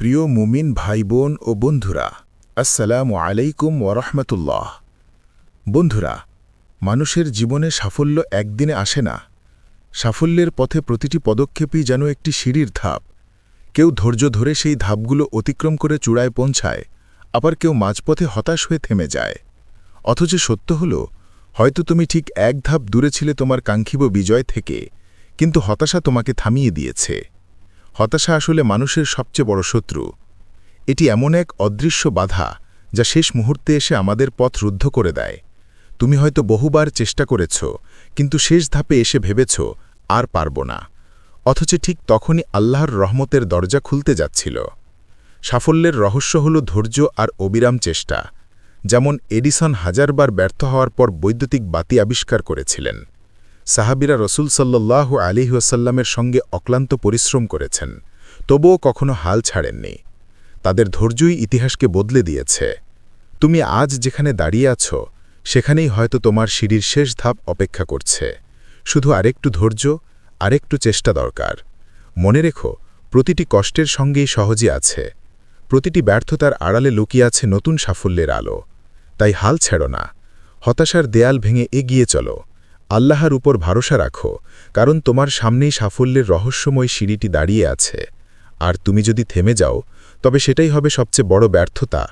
প্রিয় মুমিন ভাই বোন ও বন্ধুরা, আসসালামু আলাইকুম ওরহমতুল্লাহ বন্ধুরা, মানুষের জীবনে সাফল্য একদিনে আসে না। সাফল্যের পথে প্রতিটি পদক্ষেপই যেন একটি সিঁড়ির ধাপ। কেউ ধৈর্য ধরে সেই ধাপগুলো অতিক্রম করে চূড়ায় পৌঁছায়, আবার কেউ মাঝপথে হতাশ হয়ে থেমে যায়। অথচ সত্য হল, হয়তো তুমি ঠিক এক ধাপ দূরে ছিলে তোমার কাঙ্ক্ষিব বিজয় থেকে, কিন্তু হতাশা তোমাকে থামিয়ে দিয়েছে। হতাশা আসলে মানুষের সবচেয়ে বড় শত্রু। এটি এমন এক অদৃশ্য বাধা যা শেষ মুহূর্তে এসে আমাদের পথ রুদ্ধ করে দেয়। তুমি হয়তো বহুবার চেষ্টা করেছ, কিন্তু শেষ ধাপে এসে ভেবেছ, আর পারব না। অথচ ঠিক তখনই আল্লাহর রহমতের দরজা খুলতে যাচ্ছিল। সাফল্যের রহস্য হল ধৈর্য আর অবিরাম চেষ্টা, যেমন এডিসন হাজারবার ব্যর্থ হওয়ার পর বৈদ্যুতিক বাতি আবিষ্কার করেছিলেন। সাহাবিরা রসুল সাল্লাহ আলিহাসাল্লামের সঙ্গে অক্লান্ত পরিশ্রম করেছেন, তবুও কখনো হাল ছাড়েননি। তাদের ধৈর্যই ইতিহাসকে বদলে দিয়েছে। তুমি আজ যেখানে দাঁড়িয়ে আছো, সেখানেই হয়তো তোমার সিঁড়ির শেষ ধাপ অপেক্ষা করছে। শুধু আরেকটু ধৈর্য, আরেকটু চেষ্টা দরকার। মনে রেখো, প্রতিটি কষ্টের সঙ্গেই সহজে আছে। প্রতিটি ব্যর্থতার আড়ালে লুকিয়ে আছে নতুন সাফল্যের আলো। তাই হাল ছেড়ো না। হতাশার দেয়াল ভেঙে এগিয়ে চলো। আল্লাহর উপর ভরসা রাখো, কারণ তোমার সামনেই সাফল্যের রহস্যময় সিঁড়িটি দাঁড়িয়ে আছে। আর তুমি যদি থেমে যাও, তবে সেটাই হবে সবচেয়ে বড় ব্যর্থতা।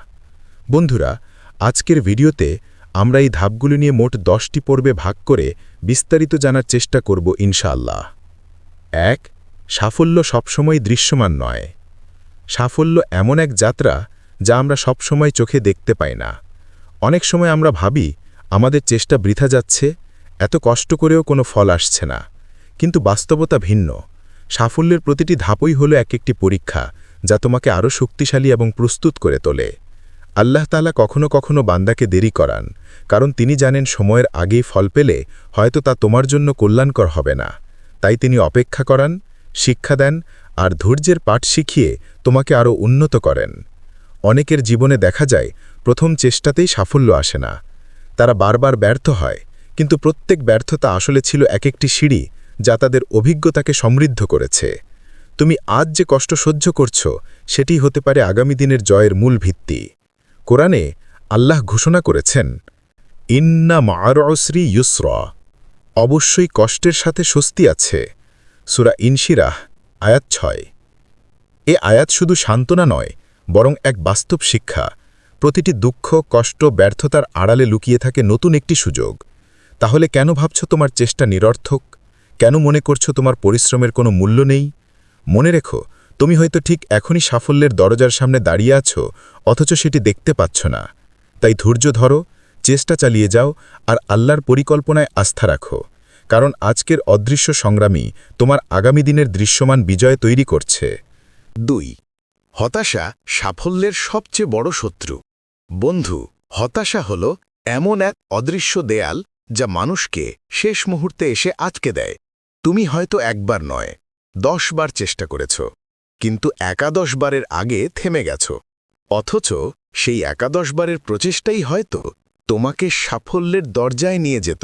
বন্ধুরা, আজকের ভিডিওতে আমরা এই ধাপগুলি নিয়ে মোট দশটি পর্বে ভাগ করে বিস্তারিত জানার চেষ্টা করব ইনশাআল্লাহ। এক, সাফল্য সবসময় দৃশ্যমান নয়। সাফল্য এমন এক যাত্রা যা আমরা সবসময় চোখে দেখতে পাই না। অনেক সময় আমরা ভাবি, আমাদের চেষ্টা বৃথা যাচ্ছে এত কষ্ট করেও কোনো ফল আসছে না। কিন্তু বাস্তবতা ভিন্ন। সাফল্যের প্রতিটি ধাপই হল এক একটি পরীক্ষা, যা তোমাকে আরও শক্তিশালী এবং প্রস্তুত করে তোলে। আল্লাহ তালা কখনো কখনো বান্দাকে দেরি করান, কারণ তিনি জানেন সময়ের আগেই ফল পেলে হয়তো তা তোমার জন্য কল্যাণকর হবে না। তাই তিনি অপেক্ষা করান, শিক্ষা দেন আর ধৈর্যের পাঠ শিখিয়ে তোমাকে আরও উন্নত করেন। অনেকের জীবনে দেখা যায়, প্রথম চেষ্টাতেই সাফল্য আসে না। তারা বারবার ব্যর্থ হয় কিন্তু প্রত্যেক ব্যর্থতা আসলে ছিল এক একটি সিঁড়ি যা তাদের অভিজ্ঞতাকে সমৃদ্ধ করেছে। তুমি আজ যে কষ্ট সহ্য করছ, সেটি হতে পারে আগামী দিনের জয়ের মূল ভিত্তি। কোরআনে আল্লাহ ঘোষণা করেছেন, ইন্না মারশ্রী ইউসর। অবশ্যই কষ্টের সাথে স্বস্তি আছে। সুরা ইনশিরাহ, আয়াত ছয়। এ আয়াত শুধু সান্ত্বনা নয়, বরং এক বাস্তব শিক্ষা। প্রতিটি দুঃখ, কষ্ট, ব্যর্থতার আড়ালে লুকিয়ে থাকে নতুন একটি সুযোগ। তাহলে কেন ভাবছ তোমার চেষ্টা নিরর্থক? কেন মনে করছ তোমার পরিশ্রমের কোনো মূল্য নেই? মনে রেখো, তুমি হয়তো ঠিক এখনই সাফল্যের দরজার সামনে দাঁড়িয়ে আছো, অথচ সেটি দেখতে পাচ্ছ না। তাই ধৈর্য ধরো, চেষ্টা চালিয়ে যাও, আর আল্লাহর পরিকল্পনায় আস্থা রাখো। কারণ আজকের অদৃশ্য সংগ্রামী তোমার আগামী দিনের দৃশ্যমান বিজয় তৈরি করছে। দুই, হতাশা সাফল্যের সবচেয়ে বড় শত্রু। বন্ধু, হতাশা হল এমন এক অদৃশ্য দেয়াল যা মানুষকে শেষ মুহূর্তে এসে আটকে দেয়। তুমি হয়তো একবার নয়, দশ বার চেষ্টা করেছ, কিন্তু একাদশ বারের আগে থেমে গেছ। অথচ সেই একাদশ বারের প্রচেষ্টাই হয়তো তোমাকে সাফল্যের দরজায় নিয়ে যেত।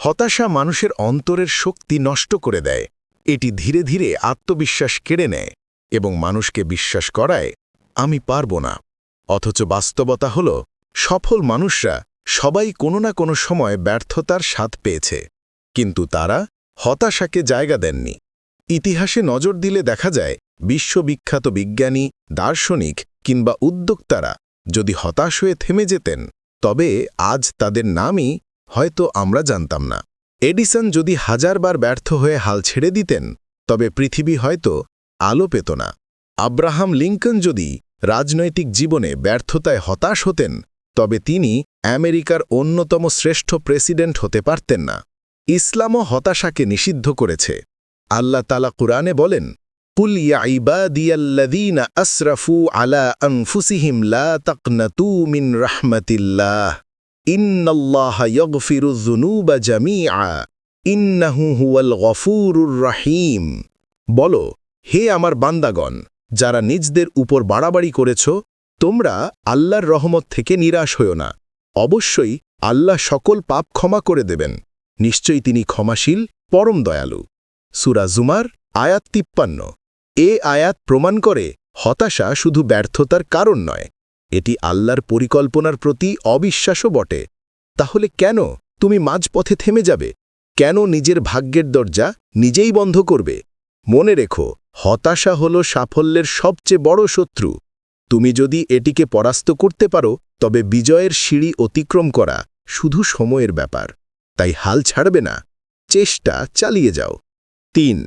হতাশা মানুষের অন্তরের শক্তি নষ্ট করে দেয়। এটি ধীরে ধীরে আত্মবিশ্বাস কেড়ে নেয় এবং মানুষকে বিশ্বাস করায়, আমি পারব না। অথচ বাস্তবতা হল, সফল মানুষরা সবাই কোনো না কোনো সময় ব্যর্থতার স্বাদ পেয়েছে, কিন্তু তারা হতাশাকে জায়গা দেননি। ইতিহাসে নজর দিলে দেখা যায়, বিশ্ববিখ্যাত বিজ্ঞানী, দার্শনিক কিংবা উদ্যোক্তারা যদি হতাশ হয়ে থেমে যেতেন, তবে আজ তাদের নামই হয়তো আমরা জানতাম না। এডিসন যদি হাজারবার ব্যর্থ হয়ে হাল ছেড়ে দিতেন, তবে পৃথিবী হয়তো আলো পেত না। আব্রাহাম লিঙ্কন যদি রাজনৈতিক জীবনে ব্যর্থতায় হতাশ হতেন তবে তিনি আমেরিকার অন্যতম শ্রেষ্ঠ প্রেসিডেন্ট হতে পারতেন না। ইসলামও হতাশাকে নিষিদ্ধ করেছে। আল্লাহ তালা কুরআনে বলেন গফুরুর রহিম। বলো, হে আমার বান্দাগণ, যারা নিজদের উপর বাড়াবাড়ি করেছ তোমরা আল্লাহর রহমত থেকে নিরাশ হও না। অবশ্যই আল্লাহ সকল পাপ ক্ষমা করে দেবেন। নিশ্চয়ই তিনি ক্ষমাশীল, পরম দয়ালু। সুরা জুমার আয়াত তিপ্পান্ন। এ আয়াত প্রমাণ করে হতাশা শুধু ব্যর্থতার কারণ নয়, এটি আল্লাহর পরিকল্পনার প্রতি অবিশ্বাসও বটে। তাহলে কেন তুমি মাঝপথে থেমে যাবে? কেন নিজের ভাগ্যের দরজা নিজেই বন্ধ করবে? মনে রেখো, হতাশা হল সাফল্যের সবচেয়ে বড় শত্রু। তুমি যদি এটিকে পরাস্ত করতে পারো, তবে বিজয়ের সিঁড়ি অতিক্রম করা শুধু সময়ের ব্যাপার। তাই হাল ছাড়বে না। চেষ্টা চালিয়ে যাও। তিন,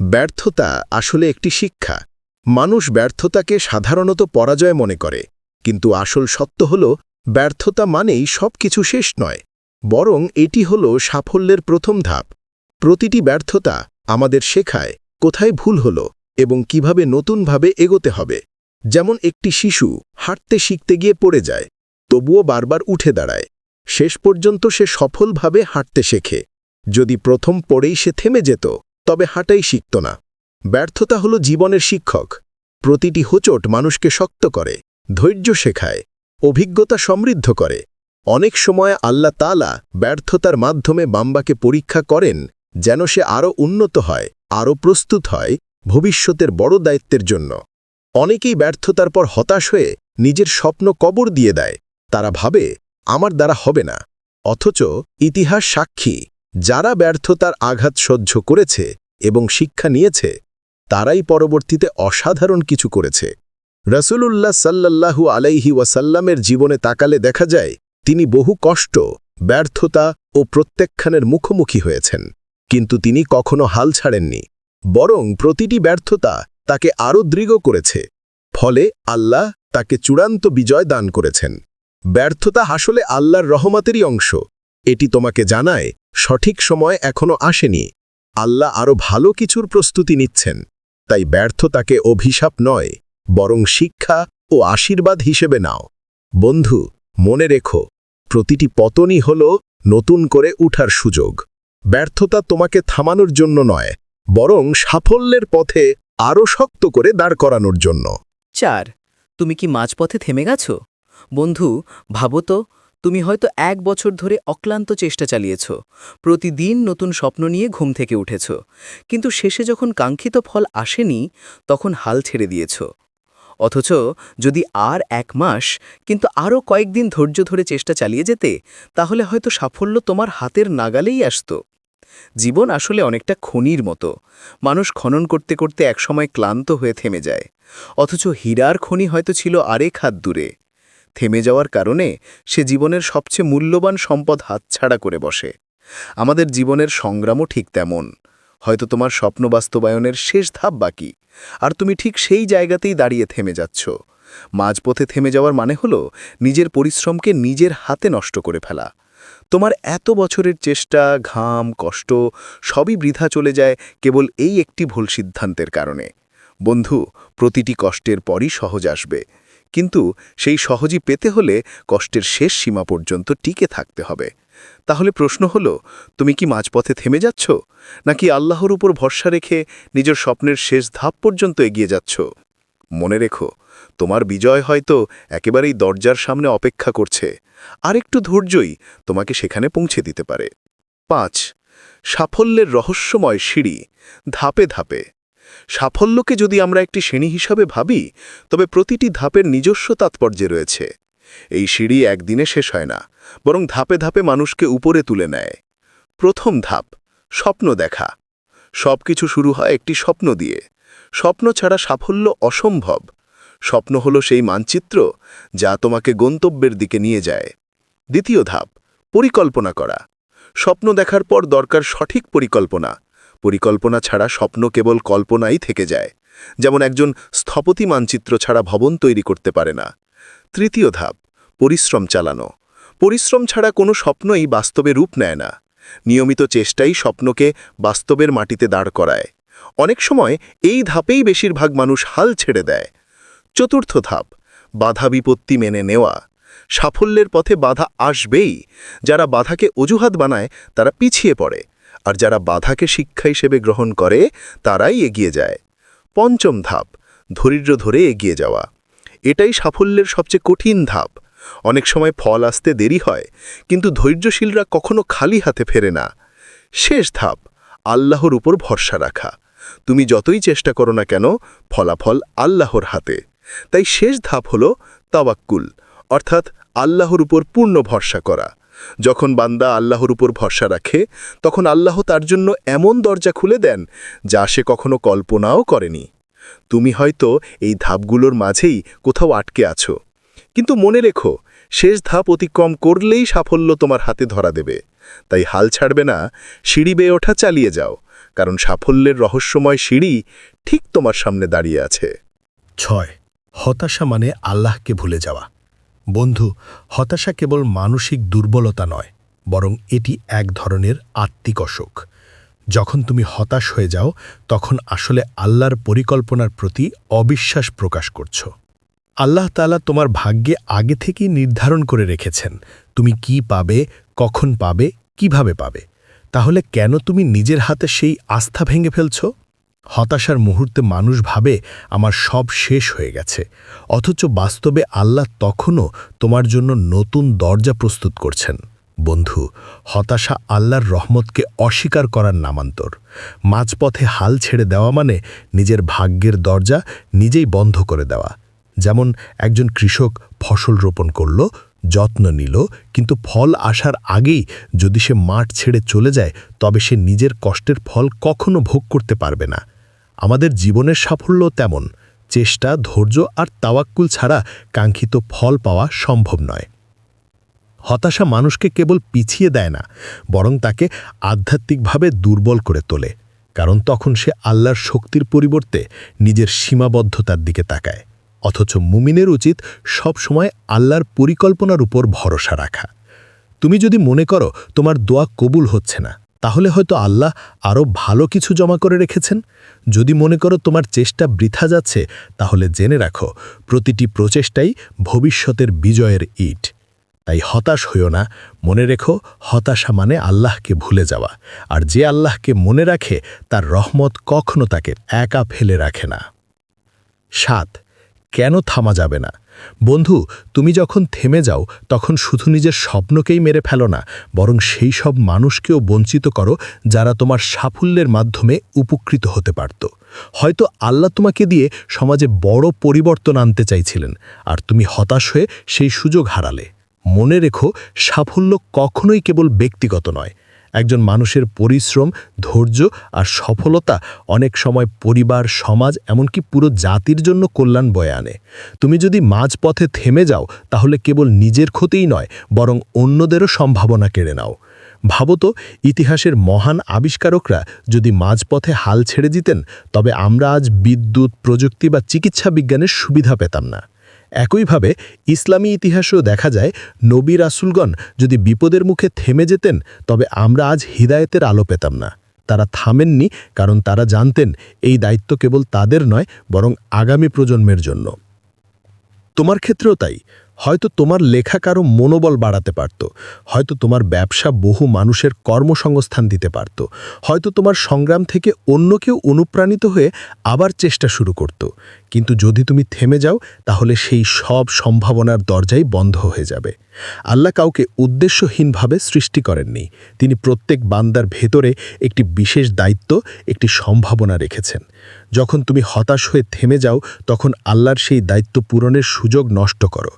ব্যর্থতা আসলে একটি শিক্ষা। মানুষ ব্যর্থতাকে সাধারণত পরাজয় মনে করে, কিন্তু আসল সত্য হল, ব্যর্থতা মানেই সবকিছু শেষ নয়। বরং এটি হল সাফল্যের প্রথম ধাপ। প্রতিটি ব্যর্থতা আমাদের শেখায় কোথায় ভুল হল এবং কীভাবে নতুনভাবে এগোতে হবে। যেমন একটি শিশু হাঁটতে শিখতে গিয়ে পড়ে যায়, তবুও বারবার উঠে দাঁড়ায়। শেষ পর্যন্ত সে সফলভাবে হাঁটতে শেখে। যদি প্রথম পড়েই সে থেমে যেত, তবে হাঁটাই শিখত না। ব্যর্থতা হল জীবনের শিক্ষক। প্রতিটি হোচট মানুষকে শক্ত করে, ধৈর্য শেখায়, অভিজ্ঞতা সমৃদ্ধ করে। অনেক সময় আল্লাহ তালা ব্যর্থতার মাধ্যমে বাম্বাকে পরীক্ষা করেন যেন সে আরও উন্নত হয়, আরও প্রস্তুত হয় ভবিষ্যতের বড় দায়িত্বের জন্য। অনেকেই ব্যর্থতার পর হতাশ হয়ে নিজের স্বপ্ন কবর দিয়ে দেয়। তারা ভাবে, আমার দ্বারা হবে না। অথচ ইতিহাস সাক্ষী, যারা ব্যর্থতার আঘাত সহ্য করেছে এবং শিক্ষা নিয়েছে, তারাই পরবর্তীতে অসাধারণ কিছু করেছে। রসুলুল্লাহ সাল্লাল্লাহু আলাইহি ওয়াসাল্লামের জীবনে তাকালে দেখা যায়, তিনি বহু কষ্ট, ব্যর্থতা ও প্রত্যাখ্যানের মুখোমুখি হয়েছেন। কিন্তু তিনি কখনো হাল ছাড়েননি। বরং প্রতিটি ব্যর্থতা তাকে আরও দৃঢ় করেছে। ফলে আল্লাহ তাকে চূড়ান্ত বিজয় দান করেছেন। ব্যর্থতা আসলে আল্লাহর রহমতেরই অংশ। এটি তোমাকে জানায়, সঠিক সময় এখনও আসেনি। আল্লাহ আরও ভালো কিছুর প্রস্তুতি নিচ্ছেন। তাই ব্যর্থতাকে অভিশাপ নয়, বরং শিক্ষা ও আশীর্বাদ হিসেবে নাও। বন্ধু, মনে রেখো, প্রতিটি পতনই হল নতুন করে উঠার সুযোগ। ব্যর্থতা তোমাকে থামানোর জন্য নয়, বরং সাফল্যের পথে আরও শক্ত করে দাঁড় করানোর জন্য। চার, তুমি কি মাঝপথে থেমে গেছ? বন্ধু, ভাবো তো, তুমি হয়তো এক বছর ধরে অক্লান্ত চেষ্টা চালিয়েছ, প্রতিদিন নতুন স্বপ্ন নিয়ে ঘুম থেকে উঠেছ, কিন্তু শেষে যখন কাঙ্ক্ষিত ফল আসেনি, তখন হাল ছেড়ে দিয়েছ। অথচ যদি আর এক মাস, কিন্তু আরও কয়েকদিন ধৈর্য ধরে চেষ্টা চালিয়ে যেতে, তাহলে হয়তো সাফল্য তোমার হাতের নাগালেই আসতো। জীবন আসলে অনেকটা খনির মতো। মানুষ খনন করতে করতে একসময় ক্লান্ত হয়ে থেমে যায়। অথচ হীরার খনি হয়তো ছিল আরেক হাত দূরে। থেমে যাওয়ার কারণে সে জীবনের সবচেয়ে মূল্যবান সম্পদ হাতছাড়া করে বসে। আমাদের জীবনের সংগ্রামও ঠিক তেমন। হয়তো তোমার স্বপ্ন বাস্তবায়নের শেষ ধাপ বাকি। আর তুমি ঠিক সেই জায়গাতেই দাঁড়িয়ে থেমে যাচ্ছ। মাঝপথে থেমে যাওয়ার মানে হলো নিজের পরিশ্রমকে নিজের হাতে নষ্ট করে ফেলা। তোমার এত বছরের চেষ্টা, ঘাম, কষ্ট সবই বৃথা চলে যায় কেবল এই একটি ভুল সিদ্ধান্তের কারণে। বন্ধু, প্রতিটি কষ্টের পরই সহজ আসবে। কিন্তু সেই সহজই পেতে হলে কষ্টের শেষ সীমা পর্যন্ত টিকে থাকতে হবে। তাহলে প্রশ্ন হল, তুমি কি মাঝপথে থেমে যাচ্ছ? নাকি আল্লাহর উপর ভরসা রেখে নিজের স্বপ্নের শেষ ধাপ পর্যন্ত এগিয়ে যাচ্ছ? মনে রেখো, তোমার বিজয় হয়তো একেবারেই দরজার সামনে অপেক্ষা করছে। আর একটু ধৈর্যই তোমাকে সেখানে পৌঁছে দিতে পারে। পাঁচ, সাফল্যের রহস্যময় সিঁড়ি, ধাপে ধাপে। সাফল্যকে যদি আমরা একটি শ্রেণি হিসাবে ভাবি, তবে প্রতিটি ধাপের নিজস্ব তাৎপর্যে রয়েছে। এই সিঁড়ি একদিনে শেষ হয় না, বরং ধাপে ধাপে মানুষকে উপরে তুলে নেয়। প্রথম ধাপ, স্বপ্ন দেখা। সবকিছু শুরু হয় একটি স্বপ্ন দিয়ে। স্বপ্ন ছাড়া সাফল্য অসম্ভব। স্বপ্ন হলো সেই মানচিত্র যা তোমাকে গন্তব্যের দিকে নিয়ে যায়। দ্বিতীয় ধাপ, পরিকল্পনা করা। স্বপ্ন দেখার পর দরকার সঠিক পরিকল্পনা। পরিকল্পনা ছাড়া স্বপ্ন কেবল কল্পনাই থেকে যায়। যেমন একজন স্থপতি মানচিত্র ছাড়া ভবন তৈরি করতে পারে না। তৃতীয় ধাপ, পরিশ্রম চালানো। পরিশ্রম ছাড়া কোনো স্বপ্নই বাস্তবে রূপ নেয় না। নিয়মিত চেষ্টাই স্বপ্নকে বাস্তবের মাটিতে দাঁড় করায়। অনেক সময় এই ধাপেই বেশিরভাগ মানুষ হাল ছেড়ে দেয়। চতুর্থ ধাপ, বাধা বিপত্তি মেনে নেওয়া। সাফল্যের পথে বাধা আসবেই। যারা বাধাকে অজুহাত বানায়, তারা পিছিয়ে পড়ে। আর যারা বাধাকে শিক্ষা হিসেবে গ্রহণ করে, তারাই এগিয়ে যায়। পঞ্চম ধাপ, ধৈর্য ধরে এগিয়ে যাওয়া। এটাই সাফল্যের সবচেয়ে কঠিন ধাপ। অনেক সময় ফল আসতে দেরি হয়, কিন্তু ধৈর্যশীলরা কখনো খালি হাতে ফেরে না। শেষ ধাপ, আল্লাহর উপর ভরসা রাখা। তুমি যতই চেষ্টা করো না কেন, ফলাফল আল্লাহর হাতে। তাই শেষ ধাপ হল তাওয়াক্কুল, অর্থাৎ আল্লাহর উপর পূর্ণ ভরসা করা। যখন বান্দা আল্লাহর উপর ভরসা রাখে, তখন আল্লাহ তার জন্য এমন দরজা খুলে দেন, যা সে কখনো কল্পনাও করেনি। তুমি হয়তো এই ধাপগুলোর মাঝেই কোথাও আটকে আছো। কিন্তু মনে রেখো, শেষ ধাপ অতিক্রম করলেই সাফল্য তোমার হাতে ধরা দেবে। তাই হাল ছাড়বে না, সিঁড়ি বেয়ে ওঠা চালিয়ে যাও, কারণ সাফল্যের রহস্যময় সিঁড়ি ঠিক তোমার সামনে দাঁড়িয়ে আছে। ছয়, হতাশা মানে আল্লাহকে ভুলে যাওয়া। বন্ধু, হতাশা কেবল মানসিক দুর্বলতা নয়, বরং এটি এক ধরনের আত্মিক অসুখ। যখন তুমি হতাশ হয়ে যাও, তখন আসলে আল্লাহর পরিকল্পনার প্রতি অবিশ্বাস প্রকাশ করছ। আল্লাহ তালা তোমার ভাগ্যে আগে থেকেই নির্ধারণ করে রেখেছেন। তুমি কি পাবে, কখন পাবে, কীভাবে পাবে? তাহলে কেন তুমি নিজের হাতে সেই আস্থা ভেঙে ফেলছ? হতাশার মুহূর্তে মানুষ ভাবে, আমার সব শেষ হয়ে গেছে। অথচ বাস্তবে আল্লাহ তখনও তোমার জন্য নতুন দরজা প্রস্তুত করছেন। বন্ধু, হতাশা আল্লাহর রহমতকে অস্বীকার করার নামান্তর। মাঝপথে হাল ছেড়ে দেওয়া মানে নিজের ভাগ্যের দরজা নিজেই বন্ধ করে দেওয়া। যেমন একজন কৃষক ফসল রোপণ করল, যত্ন নিল, কিন্তু ফল আসার আগেই যদি সে মাঠ ছেড়ে চলে যায়, তবে সে নিজের কষ্টের ফল কখনো ভোগ করতে পারবে না। আমাদের জীবনের সাফল্য তেমন, চেষ্টা, ধৈর্য আর তাওয়াক্কুল ছাড়া কাঙ্ক্ষিত ফল পাওয়া সম্ভব নয়। হতাশা মানুষকে কেবল পিছিয়ে দেয় না, বরং তাকে আধ্যাত্মিকভাবে দুর্বল করে তোলে, কারণ তখন সে আল্লাহর শক্তির পরিবর্তে নিজের সীমাবদ্ধতার দিকে তাকায়। অথচ মুমিনের উচিত সব সময় আল্লাহর পরিকল্পনার উপর ভরসা রাখা। তুমি যদি মনে করো তোমার দোয়া কবুল হচ্ছে না, তাহলে হয়তো আল্লাহ আরও ভালো কিছু জমা করে রেখেছেন। যদি মনে করো তোমার চেষ্টা বৃথা যাচ্ছে, তাহলে জেনে রাখো প্রতিটি প্রচেষ্টাই ভবিষ্যতের বিজয়ের ইট। তাই হতাশ হইও না, মনে রেখো হতাশা মানে আল্লাহকে ভুলে যাওয়া, আর যে আল্লাহকে মনে রাখে তার রহমত কখনো তাকে একা ফেলে রাখে না। সাত কেন থামা যাবে না? বন্ধু, তুমি যখন থেমে যাও, তখন শুধু নিজের স্বপ্নকেই মেরে ফেলো না, বরং সেই সব মানুষকেও বঞ্চিত করো যারা তোমার সাফল্যের মাধ্যমে উপকৃত হতে পারত। হয়তো আল্লাহ তোমাকে দিয়ে সমাজে বড় পরিবর্তন আনতে চাইছিলেন, আর তুমি হতাশ হয়ে সেই সুযোগ হারালে। মনে রেখো, সাফল্য কখনোই কেবল ব্যক্তিগত নয় একজন মানুষের পরিশ্রম, ধৈর্য আর সফলতা অনেক সময় পরিবার, সমাজ, এমনকি পুরো জাতির জন্য কল্যাণ বয়ে আনে। তুমি যদি মাঝপথে থেমে যাও, তাহলে কেবল নিজের ক্ষতিই নয়, বরং অন্যদেরও সম্ভাবনা কেড়ে নাও। ভাবতো ইতিহাসের মহান আবিষ্কারকরা যদি মাঝপথে হাল ছেড়ে দিতেন, তবে আমরা আজ বিদ্যুৎ, প্রযুক্তি বা চিকিৎসা বিজ্ঞানের সুবিধা পেতাম না। একইভাবে ইসলামী ইতিহাসেও দেখা যায়, নবী রাসুলগণ যদি বিপদের মুখে থেমে যেতেন, তবে আমরা আজ হৃদায়তের আলো পেতাম না। তারা থামেননি, কারণ তারা জানতেন এই দায়িত্ব কেবল তাদের নয়, বরং আগামী প্রজন্মের জন্য। তোমার ক্ষেত্রেও তাই। হয়তো তোমার লেখা কারও মনোবল বাড়াতে পারত, হয়তো তোমার ব্যবসা বহু মানুষের কর্মসংস্থান দিতে পারত, হয়তো তোমার সংগ্রাম থেকে অন্য কেউ অনুপ্রাণিত হয়ে আবার চেষ্টা শুরু করত। কিন্তু যদি তুমি থেমে যাও, তাহলে সেই সব সম্ভাবনার দরজাই বন্ধ হয়ে যাবে। আল্লাহ কাউকে উদ্দেশ্যহীনভাবে সৃষ্টি করেননি। তিনি প্রত্যেক বান্দার ভেতরে একটি বিশেষ দায়িত্ব, একটি সম্ভাবনা রেখেছেন। যখন তুমি হতাশ হয়ে থেমে যাও, তখন আল্লাহর সেই দায়িত্ব পূরণের সুযোগ নষ্ট করো।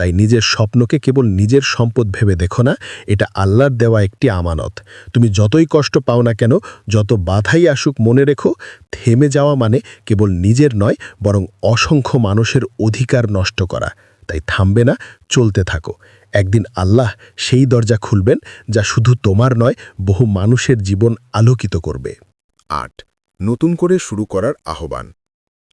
তাই নিজের স্বপ্নকে কেবল নিজের সম্পদ ভেবে দেখো না, এটা আল্লাহর দেওয়া একটি আমানত। তুমি যতই কষ্ট পাও না কেন, যত বাধাই আসুক মনে রেখো, থেমে যাওয়া মানে কেবল নিজের নয়, বরং অসংখ্য মানুষের অধিকার নষ্ট করা। তাই থামবে না, চলতে থাকো। একদিন আল্লাহ সেই দরজা খুলবেন, যা শুধু তোমার নয়, বহু মানুষের জীবন আলোকিত করবে। আট। নতুন করে শুরু করার আহ্বান।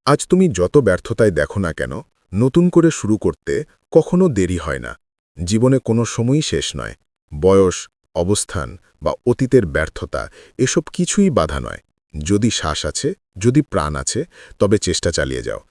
আজ তুমি যত ব্যর্থতায় দেখো না কেন নতুন করে শুরু করতে কখনো দেরি হয় না। জীবনে কোনো সময়ই শেষ নয়। বয়স, অবস্থান বা অতীতের ব্যর্থতা এসব কিছুই বাধা নয়। যদি শ্বাস আছে, যদি প্রাণ আছে, তবে চেষ্টা চালিয়ে যাও।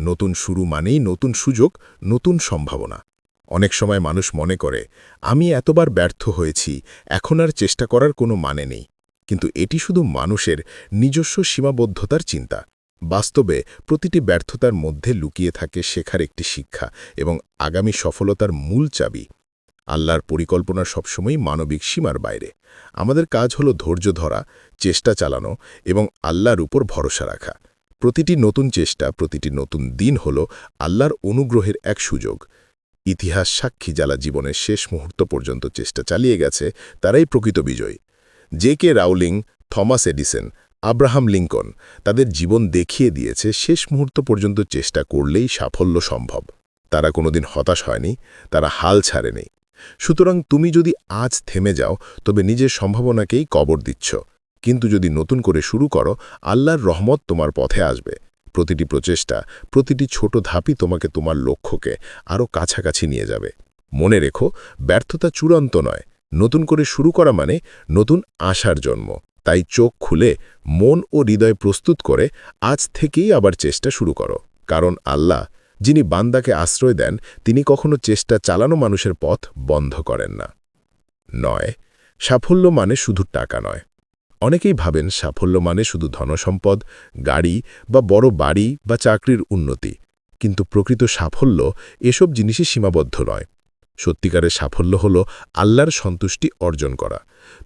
নতুন শুরু মানেই নতুন সুযোগ, নতুন সম্ভাবনা। অনেক সময় মানুষ মনে করে, আমি এতবার ব্যর্থ হয়েছি, এখন আর চেষ্টা করার কোনো মানে নেই। কিন্তু এটি শুধু মানুষের নিজস্ব সীমাবদ্ধতার চিন্তা। বাস্তবে প্রতিটি ব্যর্থতার মধ্যে লুকিয়ে থাকে শেখার একটি শিক্ষা এবং আগামী সফলতার মূল চাবি। আল্লাহর পরিকল্পনা সবসময়ই মানবিক সীমার বাইরে। আমাদের কাজ হলো ধৈর্য ধরা, চেষ্টা চালানো এবং আল্লাহর উপর ভরসা রাখা। প্রতিটি নতুন চেষ্টা, প্রতিটি নতুন দিন হল আল্লাহর অনুগ্রহের এক সুযোগ। ইতিহাস সাক্ষী যারা জীবনের শেষ মুহূর্ত পর্যন্ত চেষ্টা চালিয়ে গেছে, তারাই প্রকৃত বিজয়ী। J K Rowling, Thomas Edison Abraham Lincoln তাদের জীবন দেখিয়ে দিয়েছে শেষ মুহূর্ত পর্যন্ত চেষ্টা করলেই সাফল্য সম্ভব। তারা কোনোদিন হতাশ হয়নি, তারা হাল ছাড়েনি। সুতরাং তুমি যদি আজ থেমে যাও, তবে নিজের সম্ভাবনাকেই কবর দিচ্ছ। কিন্তু যদি নতুন করে শুরু করো, আল্লাহর রহমত তোমার পথে আসবে। প্রতিটি প্রচেষ্টা, প্রতিটি ছোট ধাপই তোমাকে তোমার লক্ষ্যকে আরও কাছাকাছি নিয়ে যাবে। মনে রেখো, ব্যর্থতা চূড়ান্ত নয়। নতুন করে শুরু করা মানে নতুন আশার জন্ম। তাই চোখ খুলে মন ও হৃদয় প্রস্তুত করে আজ থেকেই আবার চেষ্টা শুরু করো। কারণ আল্লাহ, যিনি বান্দাকে আশ্রয় দেন, তিনি কখনো চেষ্টা চালানো মানুষের পথ বন্ধ করেন না। নয়, সাফল্য মানে শুধু টাকা নয়। অনেকেই ভাবেন সাফল্য মানে শুধু ধনসম্পদ, গাড়ি বা বড় বাড়ি বা চাকরির উন্নতি। কিন্তু প্রকৃত সাফল্য এসব জিনিসই সীমাবদ্ধ নয়। সত্যিকারের সাফল্য হল আল্লাহর সন্তুষ্টি অর্জন করা।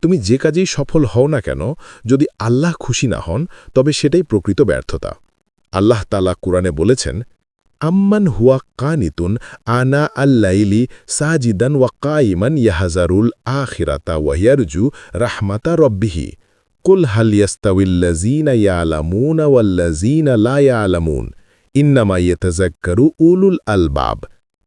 তুমি যে কাজেই সফল হও না কেন, যদি আল্লাহ খুশি না হন, তবে সেটাই প্রকৃত ব্যর্থতা। আল্লাহ তালা কুরআনে বলেছেন, আম্মান হুয়া কানিতুন আনা আল্লাইলি সাজিদান ওয়া কাইমান ইয়াহাজারুল আখিরাতা ওয়াহিয়ারজু রাহমাতা রব্বিহি। কুল হাল ইয়াস্তাউিল্লাযীনা ইয়ালামুনা ওয়াল্লাযীনা লা ইয়ালামুন। ইন্নামা ইয়াতাযাক্কারু উলুল আলবাব।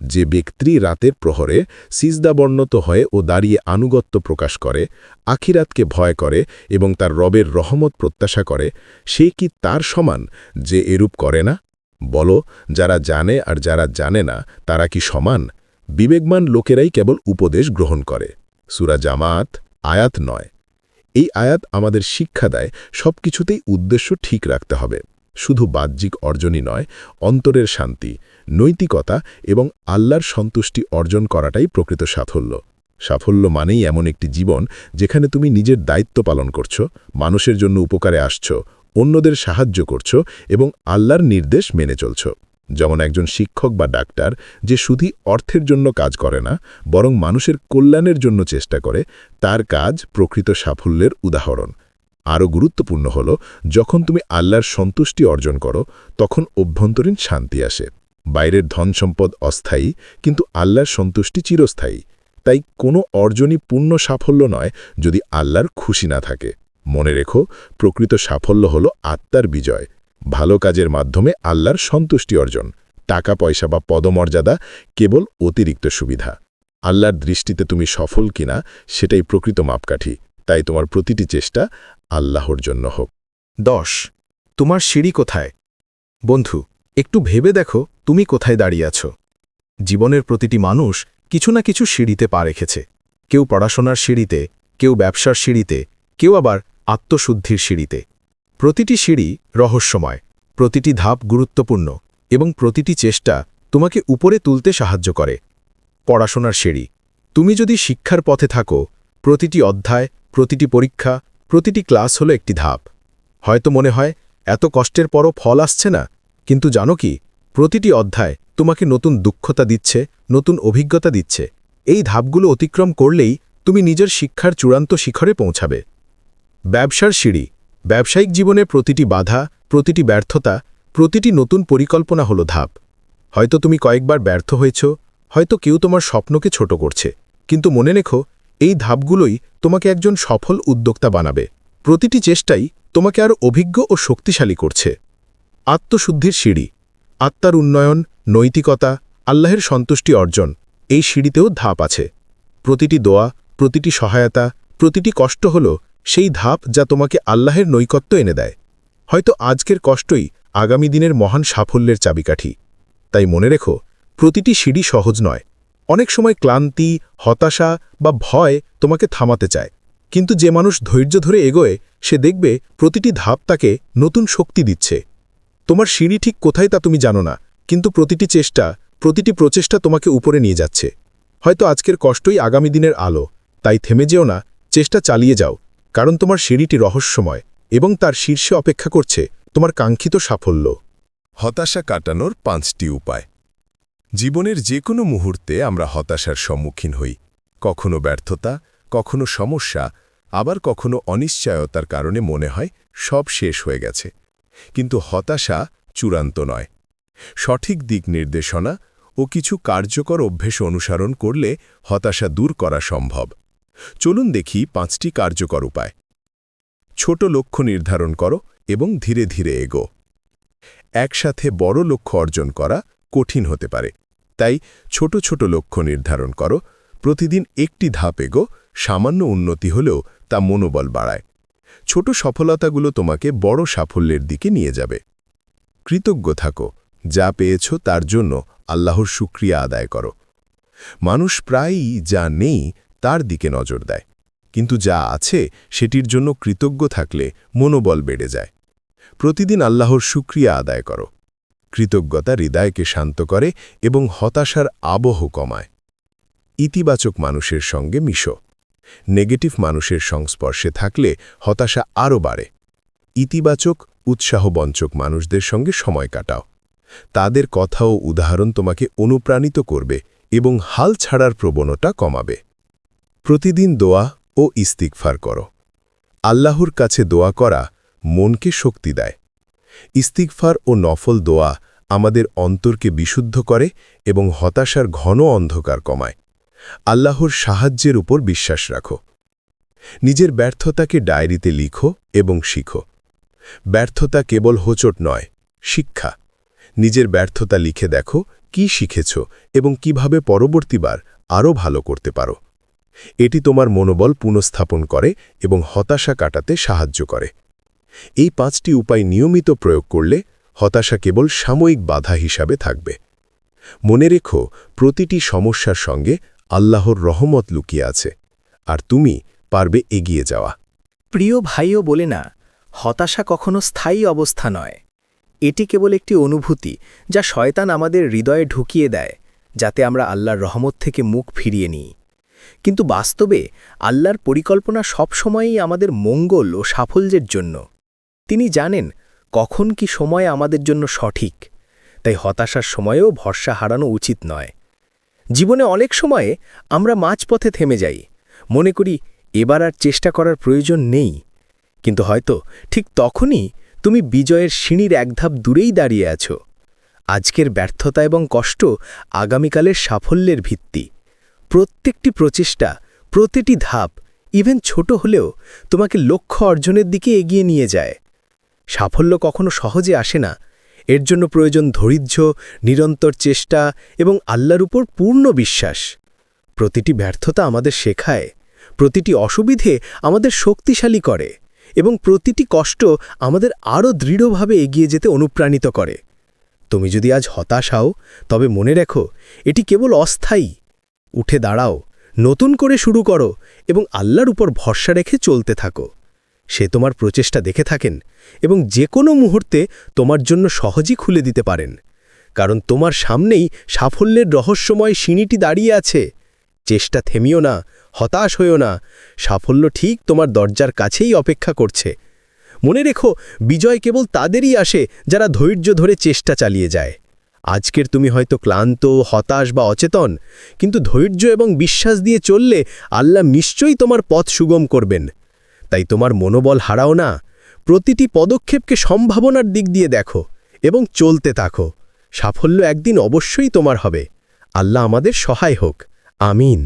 যে ব্যক্তি রাতের প্রহরে সিজদাবর্ণত হয়ে ও দাঁড়িয়ে আনুগত্য প্রকাশ করে, আখিরাতকে ভয় করে এবং তার রবের রহমত প্রত্যাশা করে, সে কি তার সমান যে এরূপ করে না? বলো, যারা জানে আর যারা জানে না, তারা কি সমান? বিবেকমান লোকেরাই কেবল উপদেশ গ্রহণ করে। সুরা জামাত, আয়াত নয়। এই আয়াত আমাদের শিক্ষা দেয় সব কিছুতেই উদ্দেশ্য ঠিক রাখতে হবে। শুধু বাহ্যিক অর্জনই নয়, অন্তরের শান্তি, নৈতিকতা এবং আল্লাহর সন্তুষ্টি অর্জন করাটাই প্রকৃত সাফল্য। সাফল্য মানেই এমন একটি জীবন যেখানে তুমি নিজের দায়িত্ব পালন করছ, মানুষের জন্য উপকারে আসছ, অন্যদের সাহায্য করছ এবং আল্লাহর নির্দেশ মেনে চলছ। যেমন একজন শিক্ষক বা ডাক্তার যে শুধু অর্থের জন্য কাজ করে না, বরং মানুষের কল্যাণের জন্য চেষ্টা করে, তার কাজ প্রকৃত সাফল্যের উদাহরণ। আরও গুরুত্বপূর্ণ হল, যখন তুমি আল্লাহর সন্তুষ্টি অর্জন করো, তখন অভ্যন্তরীণ শান্তি আসে। বাইরের ধন সম্পদ অস্থায়ী, কিন্তু আল্লাহর সন্তুষ্টি চিরস্থায়ী। তাই কোনো অর্জনই পূর্ণ সাফল্য নয় যদি আল্লাহর খুশি না থাকে। মনে রেখো, প্রকৃত সাফল্য হল আত্মার বিজয়। ভালো কাজের মাধ্যমে আল্লাহর সন্তুষ্টি অর্জন। টাকা, পয়সা বা পদমর্যাদা কেবল অতিরিক্ত সুবিধা। আল্লাহর দৃষ্টিতে তুমি সফল কিনা, সেটাই প্রকৃত মাপকাঠি। তাই তোমার প্রতিটি চেষ্টা আল্লাহর জন্য হোক। দশ, তোমার সিঁড়ি কোথায়? বন্ধু, একটু ভেবে দেখো, তুমি কোথায় দাঁড়িয়ে আছো? জীবনের প্রতিটি মানুষ কিছু না কিছু সিঁড়িতে পা রেখেছে। কেউ পড়াশোনার সিঁড়িতে, কেউ ব্যবসার সিঁড়িতে, কেউ আবার আত্মশুদ্ধির সিঁড়িতে। প্রতিটি সিঁড়ি রহস্যময়, প্রতিটি ধাপ গুরুত্বপূর্ণ এবং প্রতিটি চেষ্টা তোমাকে উপরে তুলতে সাহায্য করে। পড়াশোনার সিঁড়ি, তুমি যদি শিক্ষার পথে থাকো, প্রতিটি অধ্যায়, প্রতিটি পরীক্ষা প্রতিটি ক্লাস হলো একটি ধাপ। হয়তো মনে হয়, এত কষ্টের পরও ফল আসছে না, কিন্তু জানো কি, প্রতিটি অধ্যায় তোমাকে নতুন দুঃখতা দিচ্ছে, নতুন অভিজ্ঞতা দিচ্ছে। এই ধাপগুলো অতিক্রম করলেই তুমি নিজের শিক্ষার চূড়ান্ত শিখরে পৌঁছাবে। ব্যবসার সিঁড়ি, ব্যবসায়িক জীবনে প্রতিটি বাধা, প্রতিটি ব্যর্থতা, প্রতিটি নতুন পরিকল্পনা হলো ধাপ। হয়তো তুমি কয়েকবার ব্যর্থ হয়েছ, হয়তো কেউ তোমার স্বপ্নকে ছোট করছে, কিন্তু মনে রেখো এই ধাপগুলোই তোমাকে একজন সফল উদ্যোক্তা বানাবে। প্রতিটি চেষ্টাই তোমাকে আরও অভিজ্ঞ ও শক্তিশালী করছে। আত্মশুদ্ধির সিঁড়ি, আত্মার উন্নয়ন, নৈতিকতা, আল্লাহের সন্তুষ্টি অর্জন, এই সিঁড়িতেও ধাপ আছে। প্রতিটি দোয়া, প্রতিটি সহায়তা, প্রতিটি কষ্ট হল সেই ধাপ যা তোমাকে আল্লাহের নৈকত্য এনে দেয়। হয়তো আজকের কষ্টই আগামী দিনের মহান সাফল্যের চাবিকাঠি। তাই মনে রেখো, প্রতিটি সিঁড়ি সহজ নয়। অনেক সময় ক্লান্তি, হতাশা বা ভয় তোমাকে থামাতে চায়। কিন্তু যে মানুষ ধৈর্য ধরে এগোয়, সে দেখবে প্রতিটি ধাপ তাকে নতুন শক্তি দিচ্ছে। তোমার সিঁড়ি ঠিক কোথায় তা তুমি জানো না, কিন্তু প্রতিটি চেষ্টা, প্রতিটি প্রচেষ্টা তোমাকে উপরে নিয়ে যাচ্ছে। হয়তো আজকের কষ্টই আগামী দিনের আলো, তাই থেমে যেও না, চেষ্টা চালিয়ে যাও, কারণ তোমার সিঁড়িটি রহস্যময় এবং তার শীর্ষে অপেক্ষা করছে তোমার কাঙ্ক্ষিত সাফল্য। হতাশা কাটানোর পাঁচটি উপায়। জীবনের যে কোনো মুহূর্তে আমরা হতাশার সম্মুখীন হই। কখনো ব্যর্থতা, কখনো সমস্যা, আবার কখনো অনিশ্চয়তার কারণে মনে হয় সব শেষ হয়ে গেছে। কিন্তু হতাশা চূড়ান্ত নয়। সঠিক দিক নির্দেশনা ও কিছু কার্যকর অভ্যেস অনুসরণ করলে হতাশা দূর করা সম্ভব। চলুন দেখি পাঁচটি কার্যকর উপায়। ছোট লক্ষ্য নির্ধারণ করো এবং ধীরে ধীরে এগো। একসাথে বড় লক্ষ্য অর্জন করা কঠিন হতে পারে। তাই ছোট ছোট লক্ষ্য নির্ধারণ করো, প্রতিদিন একটি ধাপ এগো, সামান্য উন্নতি হলেও তা মনোবল বাড়ায়। ছোট সফলতাগুলো তোমাকে বড় সাফল্যের দিকে নিয়ে যাবে। কৃতজ্ঞ থাকো, যা পেয়েছ তার জন্য আল্লাহর শুক্রিয়া আদায় করো। মানুষ প্রায়ই যা নেই তার দিকে নজর দেয়, কিন্তু যা আছে সেটির জন্য কৃতজ্ঞ থাকলে মনোবল বেড়ে যায়। প্রতিদিন আল্লাহর শুক্রিয়া আদায় করো। কৃতজ্ঞতা হৃদয়কে শান্ত করে এবং হতাশার আবহ কমায়। ইতিবাচক মানুষের সঙ্গে মিশো। নেগেটিভ মানুষের সংস্পর্শে থাকলে হতাশা আরও বাড়ে। ইতিবাচক, উৎসাহবঞ্চক মানুষদের সঙ্গে সময় কাটাও। তাদের কথা ও উদাহরণ তোমাকে অনুপ্রাণিত করবে এবং হাল ছাড়ার প্রবণতা কমাবে। প্রতিদিন দোয়া ও ইস্তিকফার করো। আল্লাহর কাছে দোয়া করা মনকে শক্তি দেয়। ইস্তিকফার ও নফল দোয়া আমাদের অন্তরকে বিশুদ্ধ করে এবং হতাশার ঘন অন্ধকার কমায়। আল্লাহর সাহায্যের উপর বিশ্বাস রাখো। নিজের ব্যর্থতাকে ডায়েরিতে লিখো এবং শিখো। ব্যর্থতা কেবল হোচট নয়, শিক্ষা। নিজের ব্যর্থতা লিখে দেখো কি শিখেছ এবং কীভাবে পরবর্তীবার আরও ভালো করতে পারো। এটি তোমার মনোবল পুনঃস্থাপন করে এবং হতাশা কাটাতে সাহায্য করে। এই পাঁচটি উপায় নিয়মিত প্রয়োগ করলে হতাশা কেবল সাময়িক বাধা হিসাবে থাকবে। মনে রেখো, প্রতিটি সমস্যার সঙ্গে আল্লাহর রহমত লুকিয়ে আছে, আর তুমি পারবে এগিয়ে যাওয়া। প্রিয় ভাইও বলে না, হতাশা কখনো স্থায়ী অবস্থা নয়। এটি কেবল একটি অনুভূতি যা শয়তান আমাদের হৃদয়ে ঢুকিয়ে দেয়, যাতে আমরা আল্লাহর রহমত থেকে মুখ ফিরিয়ে নিই। কিন্তু বাস্তবে আল্লাহর পরিকল্পনা সবসময়ই আমাদের মঙ্গল ও সাফল্যের জন্য। তিনি জানেন কখন কি সময় আমাদের জন্য সঠিক, তাই হতাশার সময়েও ভরসা হারানো উচিত নয়। জীবনে অনেক সময়ে আমরা মাঝপথে থেমে যাই, মনে করি এবার আর চেষ্টা করার প্রয়োজন নেই, কিন্তু হয়তো ঠিক তখনই তুমি বিজয়ের সিঁড়ির এক ধাপ দূরেই দাঁড়িয়ে আছো। আজকের ব্যর্থতা এবং কষ্ট আগামীকালের সাফল্যের ভিত্তি। প্রত্যেকটি প্রচেষ্টা, প্রতিটি ধাপ, ইভেন ছোট হলেও তোমাকে লক্ষ্য অর্জনের দিকে এগিয়ে নিয়ে যায়। সাফল্য কখনো সহজে আসে না। এর জন্য প্রয়োজন ধৈর্য, নিরন্তর চেষ্টা এবং আল্লাহর উপর পূর্ণ বিশ্বাস। প্রতিটি ব্যর্থতা আমাদের শেখায়, প্রতিটি অসুবিধে আমাদের শক্তিশালী করে এবং প্রতিটি কষ্ট আমাদের আরও দৃঢ়ভাবে এগিয়ে যেতে অনুপ্রাণিত করে। তুমি যদি আজ হতাশ হও, তবে মনে রেখো, এটি কেবল অস্থায়ী। উঠে দাঁড়াও, নতুন করে শুরু করো এবং আল্লাহর উপর ভরসা রেখে চলতে থাকো। সে তোমার প্রচেষ্টা দেখে থাকেন এবং যে কোনো মুহূর্তে তোমার জন্য সহজই খুলে দিতে পারেন। কারণ তোমার সামনেই সাফল্যের রহস্যময় সিঁড়িটি দাঁড়িয়ে আছে। চেষ্টা থেমিও না, হতাশ হইও না, সাফল্য ঠিক তোমার দরজার কাছেই অপেক্ষা করছে। মনে রেখো, বিজয় কেবল তাদেরই আসে যারা ধৈর্য ধরে চেষ্টা চালিয়ে যায়। আজকের তুমি হয়তো ক্লান্ত, হতাশ বা অচেতন, কিন্তু ধৈর্য এবং বিশ্বাস দিয়ে চললে আল্লাহ নিশ্চয়ই তোমার পথ সুগম করবেন। তাই তোমার মনোবল হারাও না। প্রতিটি পদক্ষেপকে সম্ভাবনার দিক দিয়ে দেখো এবং চলতে থাকো। সাফল্য একদিন অবশ্যই তোমার হবে। আল্লাহ আমাদের সহায় হোক। আমিন।